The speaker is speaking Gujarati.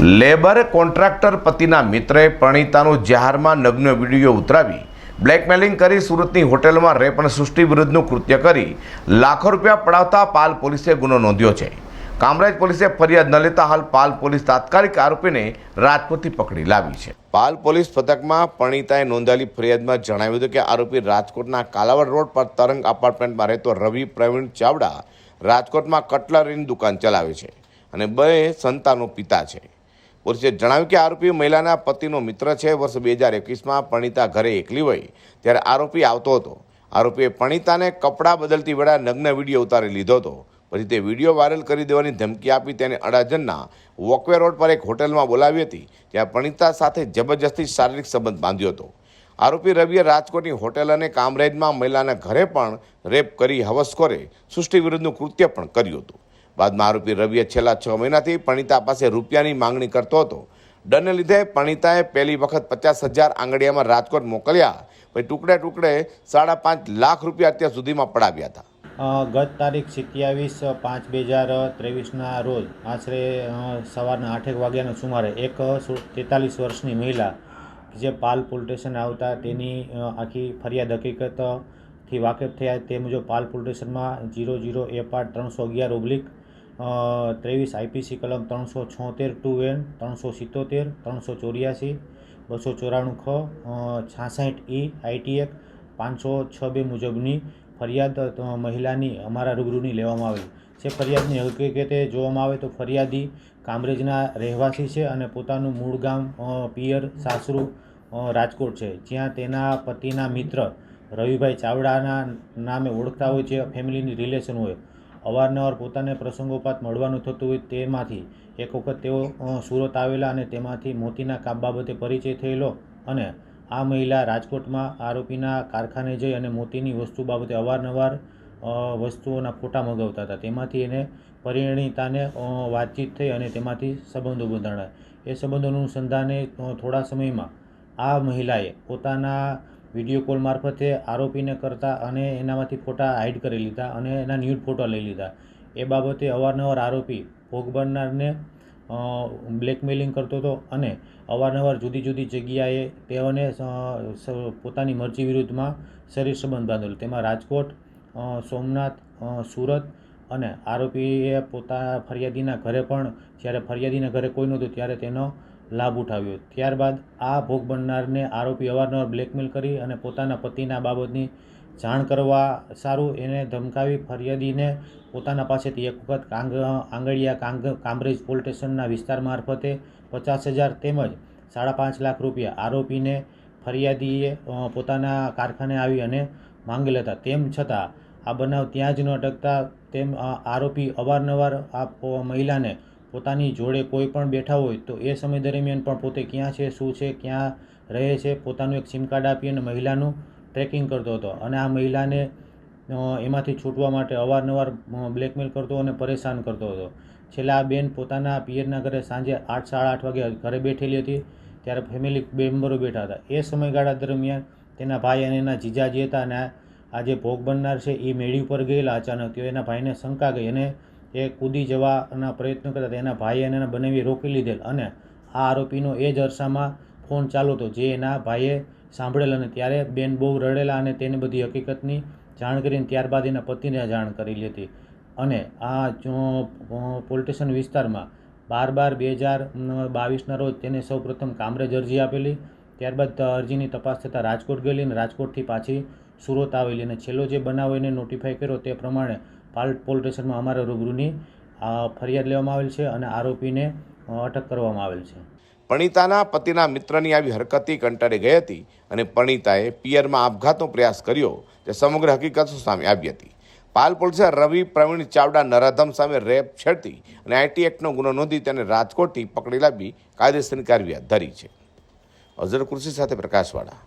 લેબર કોન્ટ્રાક્ટર પતિના મિત્રએ પરણિતાનો જાહેરમાં નગ્ન વીડિયો ઉતરાવી બ્લેકમેલિંગ કરી સુરતની હોટેલમાં રેપ અને સૃષ્ટિ વિરુદ્ધનું કૃત્ય કરી લાખો રૂપિયા પડાવતા પાલ પોલીસે ગુનો નોંધ્યો છે. કામરાજ પોલીસે ફરિયાદ ન લેતા હાલ પાલ પોલીસ તાત્કાલિક આરોપીને રાજકોટથી પકડી લાવી છે. પાલ પોલીસ પથકમાં પણિતાએ નોંધાયેલી ફરિયાદમાં જણાવ્યું હતું કે આરોપી રાજકોટના કાલાવડ રોડ પર તરંગ અપાર્ટમેન્ટમાં રહેતો રવિ પ્રવીણ ચાવડા રાજકોટમાં કટલરીની દુકાન ચલાવે છે અને બે સંતાનો પિતા છે. પોલીસે જણાવ્યું કે આરોપી મહિલાના પતિનો મિત્ર છે. વર્ષ બે હજાર એકવીસમાં પરણિતા ઘરે એકલી હોય ત્યારે આરોપી આવતો હતો. આરોપીએ પરણિતાને કપડાં બદલતી વેળા નગ્ન વીડિયો ઉતારી લીધો હતો. પછી તે વીડિયો વાયરલ કરી દેવાની ધમકી આપી તેને અડાજણના વોકવે રોડ પર એક હોટેલમાં બોલાવી હતી ત્યાં પરણિતા સાથે જબરજસ્તી શારીરિક સંબંધ બાંધ્યો હતો. આરોપી રવિએ રાજકોટની હોટેલ અને કામરેજમાં મહિલાના ઘરે પણ રેપ કરી હવસખોરે સૃષ્ટિ વિરુદ્ધનું કૃત્ય પણ કર્યું હતું. બાદમાં આરોપી રવિએ છેલ્લા છ મહિનાથી પણિતા પાસે રૂપિયાની માંગણી કરતો હતો. ડરને લીધે પણિતાએ પહેલી વખત પચાસ હજાર આંગળીયામાં રાજકોટ મોકલ્યા. પછી ટુકડે ટુકડે સાડા પાંચ લાખ રૂપિયા અત્યાર સુધીમાં પડાવ્યા હતા. ગત તારીખ સિત્યાવીસ પાંચ બે હજાર ત્રેવીસના રોજ આશરે સવારના આઠેક વાગ્યાના સુમારે એક તેતાલીસ વર્ષની મહિલા જે પાલ પોલીસ સ્ટેશન આવતા તેની આખી ફરિયાદ હકીકતથી વાકેફ થયા. તે મુજબ પાલ પોલીસ સ્ટેશનમાં જીરો એ પાર્ટ ત્રણસો અગિયાર ઓબ્લિક ત્રેવીસ આઈપીસી કલમ ત્રણસો છોતેર ટુ એન, ત્રણસો સિત્તોતેર, ત્રણસો ચોર્યાસી, બસો ચોરાણું ખ છાસઠ ઈ આઈટી એક્ટ પાંચસો છ બે મુજબની ફરિયાદ મહિલાની અમારા રૂબરૂની લેવામાં આવેલ છે. ફરિયાદની હકીકતે જોવામાં આવે તો ફરિયાદી કામરેજના રહેવાસી છે અને પોતાનું મૂળ ગામ પિયર સાસરું રાજકોટ છે. જ્યાં તેના પતિના મિત્ર રવિભાઈ ચાવડાના નામે ઓળખતા હોય છે, ફેમિલીની રિલેશન હોય. અવારનવાર પોતાને પ્રસંગોપાત મળવાનું થતું હોય તેમાંથી એક વખત તેઓ સુરત આવેલા અને તેમાંથી મોતીના કાપ બાબતે પરિચય થયેલો અને આ મહિલા રાજકોટમાં આરોપીના કારખાને જઈ અને મોતીની વસ્તુ બાબતે અવારનવાર વસ્તુઓના ફોટા મગાવતા હતા. તેમાંથી એને પરિણીતાને વાતચીત થઈ અને તેમાંથી સંબંધો બંધાણા. એ સંબંધોનું સંધાને થોડા સમયમાં આ મહિલાએ પોતાના વીડિયો કોલ મારફતે આરોપીને કરતા અને એનામાંથી ફોટા હાઇડ કરી લીધા અને એના ન્યૂડ ફોટા લઈ લીધા. એ બાબતે અવારનવાર આરોપી ભોગ બનનારને બ્લેકમેલિંગ કરતો હતો અને અવારનવાર જુદી જુદી જગ્યાએ તેઓને પોતાની મરજી વિરુદ્ધમાં શરીર સંબંધ બાંધેલો. તેમાં રાજકોટ સોમનાથ સુરત અને આરોપીએ પોતા ફરિયાદીના ઘરે પણ, જ્યારે ફરિયાદીના ઘરે કોઈ નહોતું, ત્યારે તેનો લાભ ઉઠાવ્યો. ત્યારબાદ આ ભોગ બનનારને આરોપી અવારનવાર બ્લેકમેલ કરી અને પોતાના પતિના બાબતની જાણ કરવા સારું એને ધમકાવી ફરિયાદીને પોતાના પાસેથી એક વખત કાંગ, આંગળીયા કાંગ કામરેજ પોલીસ સ્ટેશનના વિસ્તાર મારફતે પચાસ હજાર તેમજ સાડા પાંચ લાખ રૂપિયા આરોપીને ફરિયાદીએ પોતાના કારખાને આવી અને માંગેલ હતા. તેમ છતાં આ બનાવ ત્યાં જ ન અટકતા તેમ આરોપી અવારનવાર આ મહિલાને પોતાની જોડે કોઈ પણ બેઠા હોય તો એ સમય દરમિયાન પણ પોતે ક્યાં છે, શું છે, ક્યાં રહે છે, પોતાનું એક સિમ કાર્ડ આપી અને મહિલાનું ટ્રેકિંગ કરતો હતો. અને આ મહિલાને એમાંથી છૂટવા માટે અવારનવાર બ્લેકમેલ કરતો અને પરેશાન કરતો હતો. છેલ્લે આ બેન પોતાના પિયરના ઘરે સાંજે આઠ, સાડા આઠ વાગે ઘરે બેઠેલી હતી, ત્યારે ફેમિલી મેમ્બરો બેઠા હતા. એ સમયગાળા દરમિયાન તેના ભાઈ અને એના જીજાજી હતા અને આ જે ભોગ બનનાર છે એ મેળી ઉપર ગયેલા અચાનક. તેઓ એના ભાઈને શંકા ગઈ અને એ કૂદી જવાના પ્રયત્ન કરતા એના ભાઈએ એને બનાવી રોકી લીધેલ અને આ આરોપીનો એ જ અરસામાં ફોન ચાલુ હતો, જે એના ભાઈએ સાંભળેલ અને ત્યારે બેન બહુ રડેલા અને તેને બધી હકીકતની જાણ કરીને ત્યારબાદ એના પતિને જાણ કરેલી હતી. અને આ જો પોલીસ વિસ્તારમાં બાર બાર બે હજાર બાવીસના રોજ તેને સૌપ્રથમ કામરેજ અરજી આપેલી, ત્યારબાદ અરજીની તપાસ થતાં રાજકોટ ગયેલી અને રાજકોટથી પાછી સુરત આવેલી અને છેલ્લો જે બનાવ એને નોટિફાઈ કર્યો તે પ્રમાણે પાલ પોલીસ સ્ટેશનમાં અમારા રૂબરૂની ફરિયાદ લેવામાં આવેલ છે અને આરોપીને અટક કરવામાં આવેલ છે. પરણિતાના પતિના મિત્રની આવી હરકતથી કંટાળી ગઈ હતી અને પરણિતાએ પિયરમાં આપઘાતનો પ્રયાસ કર્યો તે સમગ્ર હકીકત સામે આવી હતી. પાલ પોલીસે રવિ, પ્રવીણ ચાવડા, નરાધમ સામે રેપ છેડતી અને આઈટી એક્ટનો ગુનો નોંધી તેને રાજકોટથી પકડી લાવી કાયદેસરની કાર્યવાહી હાથ ધરી છે. અઝર કૃષિ સાથે પ્રકાશવાળા.